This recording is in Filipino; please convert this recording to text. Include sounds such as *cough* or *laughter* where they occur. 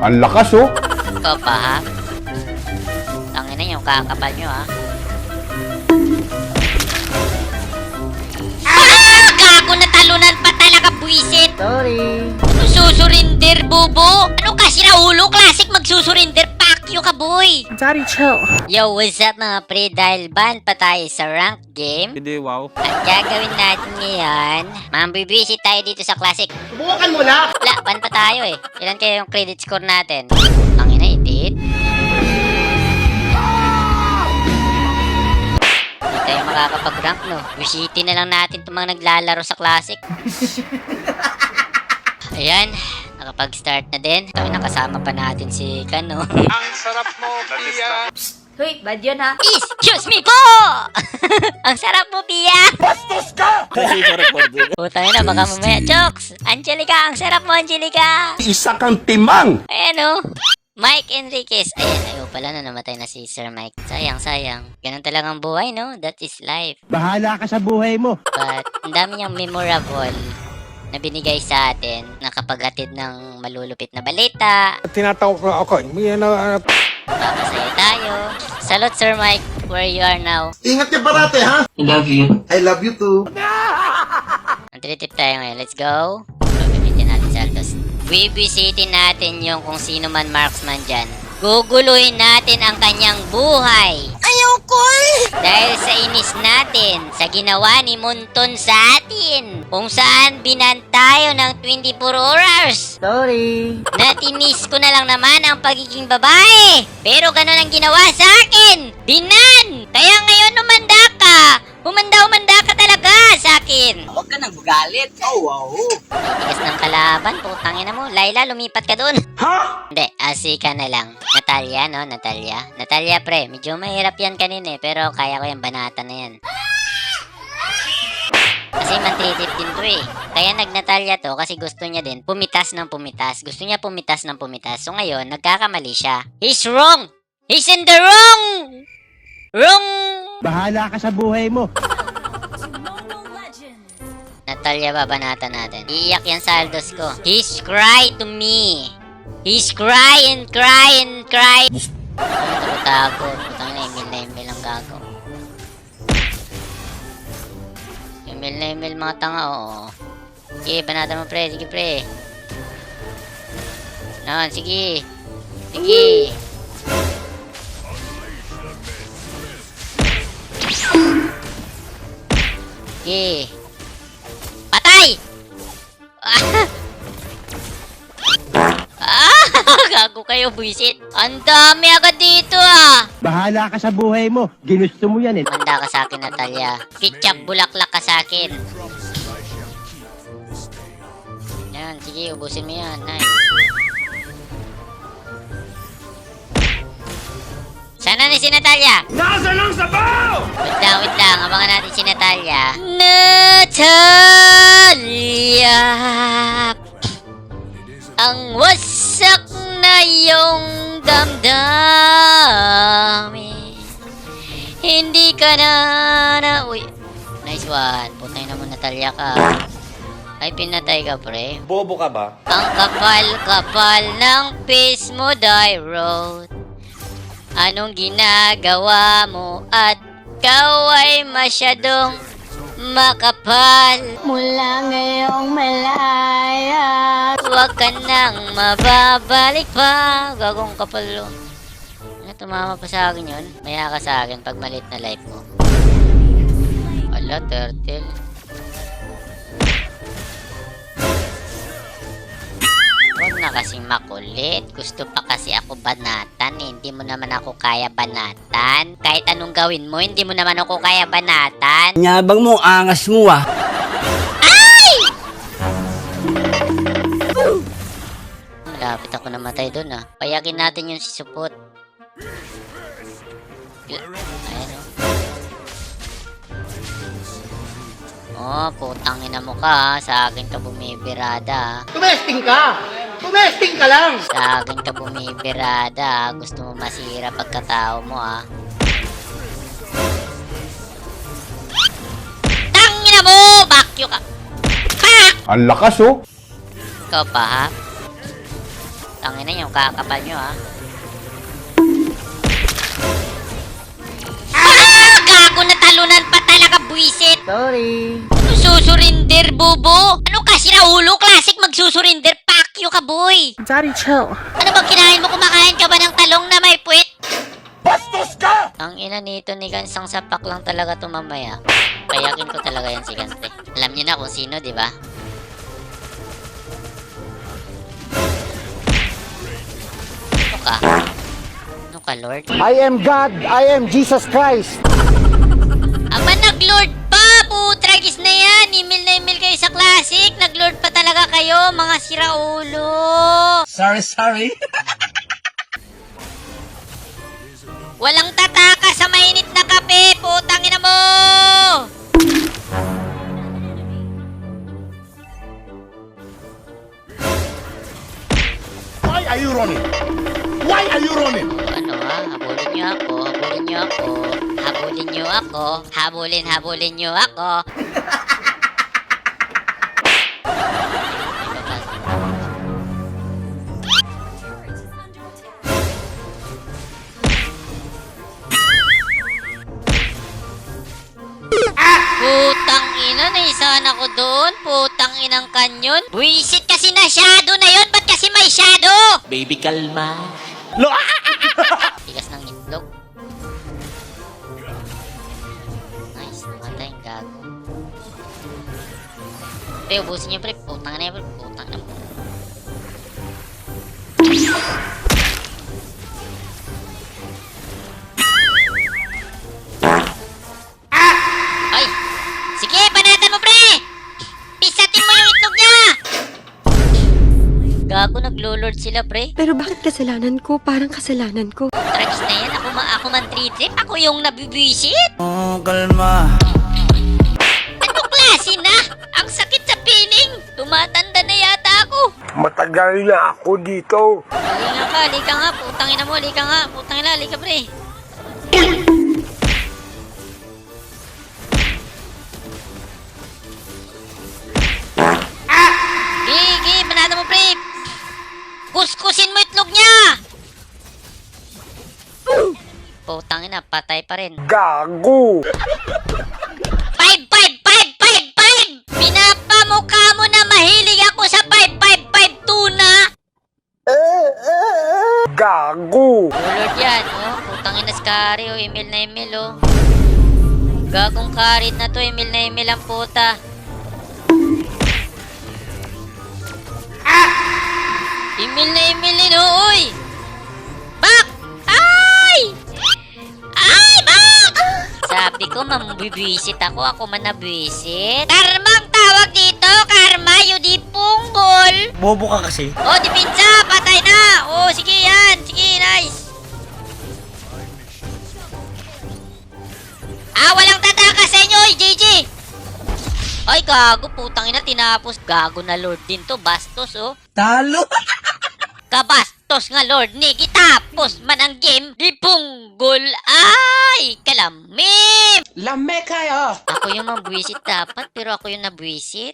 Ang lakas oh. Ikaw pa ha? Tangin na yung kakapal nyo ha. Ah! Gago na talunan pa talaga buwisit! Sorry. Susurinder, bubo! Ano ka, sira ulo? Classic magsusurinder, pakyo ka, boy! Daddy, chill. Yo, what's up mga pre? Dahil ban pa tayo sa rank game, Hindi, wow. ang gagawin natin ngayon, mambibisit tayo dito sa Classic. Subukan mo na. Wala, ban pa tayo eh. Ilan kaya yung credit score natin? Ang ina, edit. Hindi tayo makakapag-rank, no? Visitin na lang natin itong mga naglalaro sa Classic. *laughs* Ayan, nakapag-start na din. Ito, nakasama pa natin si Kano. *laughs* Ang sarap mo, Pia. Hoy, bad yun ha. Excuse me po! *laughs* Ang sarap mo, Pia! Sa record. Putang ina, baka mamaya. Jokes! Angelica, ang sarap mo, Angelica! Isa kang timang. Ayan o. Mike Enriquez. Ayan, ayaw pala na namatay na si Sir Mike. Sayang, sayang. Ganun talagang buhay, no? That is life. Bahala ka sa buhay mo. But, ang dami niyang memorable na binigay sa atin. Nakapaghatid ng malulupit na balita. tinatawag ko ako. May ano, ano, Papasaya tayo. Salute, Sir Mike, where you are now. Ingat ka parate, ha? I love you. I love you too. Magtitip tayo ngayon. Let's go. Gagamitin natin sa Aldos. Bibisitin natin yung kung sino man marksman dyan. Guguluhin natin ang kanyang buhay. Ko Dahil sa inis natin sa ginawa ni Munton sa atin. Kung saan binan tayo ng 24 hours. Sorry. Natinis ko na lang naman ang pagiging babae. Pero ganun ang ginawa sa akin. Binan! Kaya ngayon umanda ka. Umanda-umanda ka talaga sa akin. Huwag ka nang magalit. Oh, wow. Tigas ng kalaban, putang ina mo. Laila, lumipat ka dun. Ha? Hindi, asi ka na lang. Natalia, no? Natalia. Natalia, pre. Medyo mahirap yan kanina eh. Pero kaya ko yan, banata na yan. Kasi mantritip din to eh. Kaya nag-Natalia to kasi gusto niya din pumitas ng pumitas. Gusto niya pumitas ng pumitas. So ngayon, nagkakamali siya. He's wrong! He's in the wrong! Wrong! Bahala ka sa buhay mo. Natalia babanatan natin. Iiyak yan sa aldos ko. He's cry to me. He's cry and cry and cry. Tago? Putang na email na email ang gago. Email na email mga tanga, oo. Sige, banatan mo pre. Sige pre. Nan, sige. Sige. Sige. Patay! ah! *laughs* Gago kayo, buisit. Ang dami agad dito ah! Bahala ka sa buhay mo. Ginusto mo yan eh. Manda ka sa akin, Natalia. Ketchup bulaklak ka sa akin. Yan, sige, ubusin mo yan. Nice. Ni si Natalia? Nasa lang sabaw! Wait lang, wait lang. Abangan natin si Natalia. Natalia! Ang wasak na yung damdamin. Hindi ka na na... Uy. Nice one. Putay na mo, Natalia ka. Ay, pinatay ka, pre. Bobo ka ba? Ang kapal-kapal ng face mo, die road. Anong ginagawa mo at ikaw ay masyadong makapal. Mula ngayong malaya Huwag ka nang mababalik pa. Gagong kapal lo. Ano, tumama pa sa akin yun? Maya ka sa akin pag malit na life mo. Ala, turtle. Na kasing makulit. Gusto pa kasi ako banatan. eh. Hindi mo naman ako kaya banatan. Kahit anong gawin mo, hindi mo naman ako kaya banatan. Nyabang mo, angas mo ah. Malapit ako namatay doon ah. Payakin natin yung si Supot. Ayan oh. Oh, putang ina mo ka ah. Sa akin ka bumibirada ah. Tumesting ka! Tumesting ka lang! Sa akin ka bumibirada ah. Gusto mo masira pagkatao mo ah. Tangina mo! Bakyo ka! Pak! Ang lakas oh. Ikaw pa ha? Tangin na yung kakapal nyo ha. Ah! Gago na talunan pa talaga, buwisit! Sorry. Susurinder, bobo? Ano ka, sira ulo? Classic magsusurinder? Pakyo ka, boy! Daddy, chill. Ano bang kinain mo? Kumakain ka ba ng talong na may puwit? Bastos ka! Ang ina nito ni Gansang sapak lang talaga to mamaya. Kayakin ko talaga yan si Gans, pre. Alam niyo na kung sino, di ba? Ano ka? Ano ka, Lord? I am God, I am Jesus Christ. Kayo, mga siraulo! Sorry, sorry. Walang tataka sa mainit na kape! Putang ina mo! Why are you running? Why are you running? Ano ha? Habulin niyo ako, habulin niyo ako, habulin niyo ako, habulin, habulin niyo ako. *laughs* kanyon. Buisit kasi na shadow na yon. Ba't kasi may shadow? Baby, kalma. Tigas ng itlog. Nice, namatay ang gago. Pre, ubusin niyo pre. Putang na yan pre. Putang na. Naglulord sila pre. Pero bakit kasalanan ko? Parang kasalanan ko. Tragis na yan. Ako, ma ako man trip. Ako yung nabibisit. Oh, kalma. Ano klase na? Ang sakit sa piling. Tumatanda na yata ako. Matagal na ako dito. Halika ka, halika nga. Putang ina mo, halika nga. Putang ina, halika pre. Patay pa rin. Gago! Five, five, five, five, five! Pinapamukha mo na mahilig ako sa five, five, five tuna! Gago! Lord yan, oh. Putang ina Skari, oh. Email na email, oh. Gagong karit na to, email na email ang puta. Email na email din, oh, uy! Sabi ko, mambibisit ako. Ako man nabisit. Karma ang tawag dito. Karma, yun di punggol. Bobo ka kasi. Oh, dipinsa! Patay na! Oh, sige yan! Sige, nice! Ah, walang tataka sa inyo, oy, JJ! Ay, gago, putang ina, tinapos. Gago na lord din to, bastos, oh. Talo. *laughs* Kabastos nga lord ni kitapos man ang game, di punggol. Ay, kalamim! Lame kayo. Ako yung mabwisit dapat, pero ako yung nabwisit.